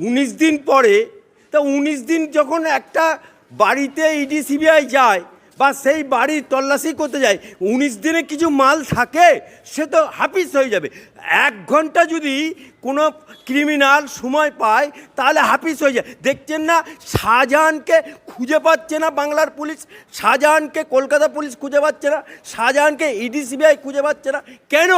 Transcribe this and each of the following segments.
উনিশ দিন পরে তা উনিশ দিন যখন একটা বাড়িতে ইডি সিবিআই যায় বা সেই বাড়ির তল্লাশি করতে যায়, উনিশ দিনে কিছু মাল থাকে, সে তো হাফিস হয়ে যাবে। এক ঘণ্টা যদি কোনো ক্রিমিনাল সময় পায়, তাহলে হাফিস হয়ে যায়। দেখছেন না, শাহজাহানকে খুঁজে পাচ্ছে না বাংলার পুলিশ, শাহজাহানকে কলকাতা পুলিশ খুঁজে পাচ্ছে না, শাহজাহানকে ইডি, সিবিআই খুঁজে পাচ্ছে না। কেন?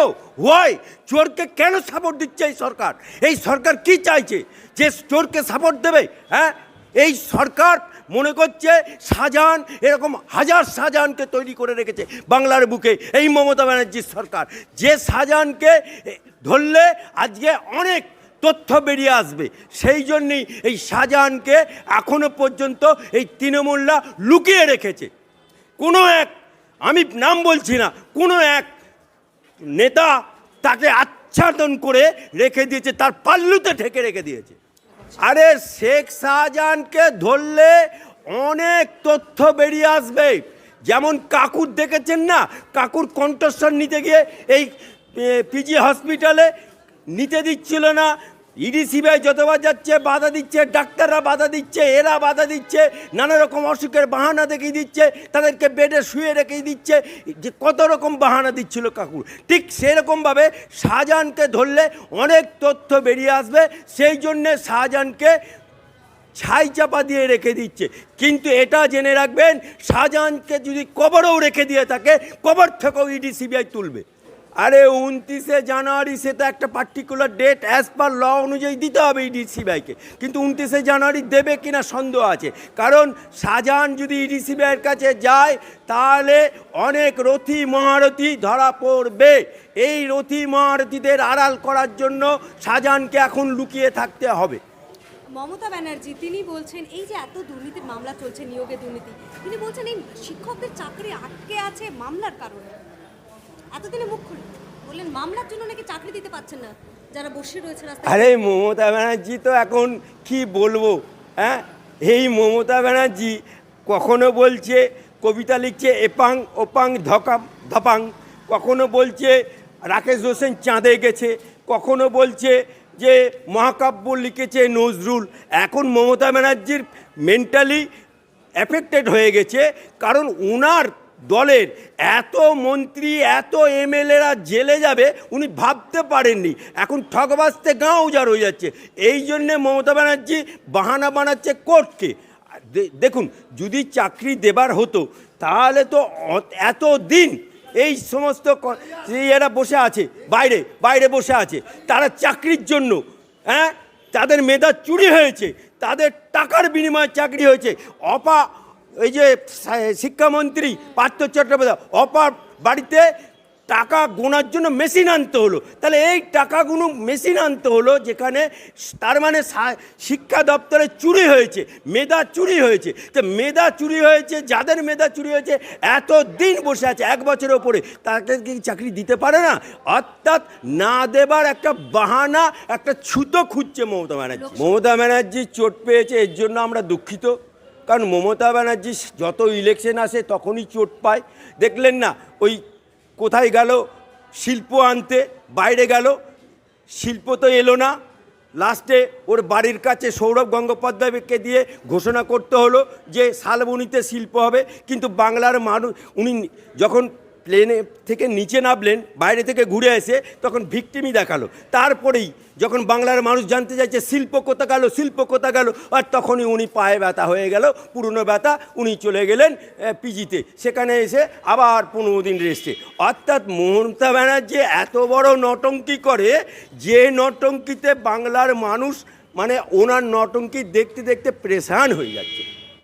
হয় চোরকে কেন সাপোর্ট দিচ্ছে এই সরকার? এই সরকার কি চাইছে? যে চোরকে সাপোর্ট দেবে হ্যাঁ? এই সরকার মনে করছে শাহজাহান এরকম হাজার শাহজাহানকে তৈরি করে রেখেছে বাংলার বুকে। এই মমতা ব্যানার্জির সরকার। যে শাহজাহানকে ধরলে আজকে অনেক তথ্য বেরিয়ে আসবে। সেই জন্যই এই শাহজাহানকে এখনও পর্যন্ত এই তৃণমূলরা লুকিয়ে রেখেছে। কোনো এক, আমি নাম বলছি না, কোনো এক নেতা তাকে আচ্ছাদন করে রেখে দিয়েছে, তার পাল্লুতে ঢেকে রেখে দিয়েছে। আরে শেখ শাহজাহানকে ধরলে অনেক তথ্য বেরিয়ে আসবে। যেমন কাকুর দেখেছেন না? কাকুর কণ্ঠস্বর নিতে গিয়ে এই পিজি হসপিটালে নিতে দিচ্ছিল না। ইডি সিবিআই যতবার যাচ্ছে, বাধা দিচ্ছে, ডাক্তাররা বাধা দিচ্ছে, এরা বাধা দিচ্ছে নানা রকম অসুখের বাহানা দেখিয়ে দিচ্ছে, তাদেরকে বেডে শুয়ে রেখে দিচ্ছে, যে কত রকম বাহানা দিচ্ছিল কাকুর। ঠিক সেরকমভাবে শাহজাহানকে ধরলে অনেক তথ্য বেরিয়ে আসবে, সেই জন্যে শাহজাহানকে ছাই চাপা দিয়ে রেখে দিচ্ছে। কিন্তু এটা জেনে রাখবেন, শাহজাহানকে যদি কবরেও রেখে দিয়ে থাকে, কবর থেকেও ইডি সিবিআই তুলবে। আরে উনত্রিশে জানুয়ারি, সে তো একটা particular date as per law অনুযায়ী দিতে হবে ইডি সিবিআইকে কিন্তু উনত্রিশে জানুয়ারি দেবে কিনা সন্দেহ আছে। কারণ শাহজাহান যদি ইডি সিবিআইয়ের কাছে যায়, তাহলে অনেক রথি মহারথী ধরা পড়বে। এই রথি মহারথীদের আড়াল করার জন্য শাহজাহানকে এখন লুকিয়ে থাকতে হবে। মমতা ব্যানার্জি, তিনি বলছেন, এই যে এত দুর্নীতির মামলা চলছে, নিয়োগে দুর্নীতি, তিনি বলছেন, এই শিক্ষকদের চাকরি আটকে আছে মামলার কারণে। এতদিনে মুখ বললেন, মামলার জন্য নাকি চাকরি দিতে না। যারা বসে রয়েছে আরে, মমতা ব্যানার্জি তো এখন কি বলব হ্যাঁ? এই মমতা ব্যানার্জি কখনো বলছে, কবিতা লিখছে, এপাং, ওপাং, ধকাম, ধপাং। কখনো বলছে, রাকেশ হোসেন চাঁদে গেছে। কখনো বলছে যে, মহাকাব্য লিখেছে নজরুল। এখন মমতা ব্যানার্জির মেন্টালি এফেক্টেড হয়ে গেছে, কারণ উনার দলের এত মন্ত্রী, এত এমএলএরা জেলে যাবে, উনি ভাবতে পারেননি। এখন ঠকবাজতে গাঁ উজাড় হয়ে যাচ্ছে। এই জন্যে মমতা ব্যানার্জি বাহানা বানাচ্ছে কোর্টকে। দেখুন, যদি চাকরি দেবার হতো, তাহলে তো এত দিন এই সমস্ত এরা বসে আছে, বাইরে বাইরে বসে আছে, তারা চাকরির জন্য হ্যাঁ? তাদের মেধা চুরি হয়েছে, তাদের টাকার বিনিময়ে চাকরি হয়েছে, অপা এই যে শিক্ষামন্ত্রী পার্থ চট্টোপাধ্যায় অপার বাড়িতে টাকা গোনার জন্য মেশিন আনতে হলো। তাহলে এই টাকাগুলো মেশিন আনতে হলো যেখানে তার মানে শিক্ষা দপ্তরে চুরি হয়েছে মেধা চুরি হয়েছে। তো মেধা চুরি হয়েছে যাদের মেধা চুরি হয়েছে এত দিন বসে আছে এক বছরের ওপরে তাকে কি চাকরি দিতে পারে না? অর্থাৎ না দেবার একটা বাহানা একটা ছুতো খুঁজছে মমতা ব্যানার্জি। মমতা ব্যানার্জি চোট পেয়েছে এর জন্য আমরা দুঃখিত। কারণ মমতা ব্যানার্জি যত ইলেকশন আসে তখনই চোট পায়। দেখলেন না, ওই কোথায় গেল? শিল্প আনতে, বাইরে গেল। শিল্প তো এলো না। লাস্টে ওর বাড়ির কাছে সৌরভ গঙ্গোপাধ্যায়কে দিয়ে ঘোষণা করতে হলো যে শালবনিতে শিল্প হবে। কিন্তু বাংলার মানুষ, উনি যখন প্লেনে থেকে নিচে নামলেন, বাইরে থেকে ঘুরে এসে তখন ভিকটিমি দেখাল। তারপরেই যখন বাংলার মানুষ জানতে চাইছে, শিল্প কোথা গেল, শিল্প কোথা গেল, আর তখনই উনি পায়ে ব্যথা হয়ে গেল, পুরনো ব্যথা, উনি চলে গেলেন পিজিতে। সেখানে এসে আবার পনেরো দিন রেস্টে অর্থাৎ মমতা ব্যানার্জি এত বড় নটঙ্কি করে, যে নটঙ্কিতে বাংলার মানুষ মানে ওনার নটঙ্কি দেখতে দেখতে প্রেশান হয়ে যাচ্ছে।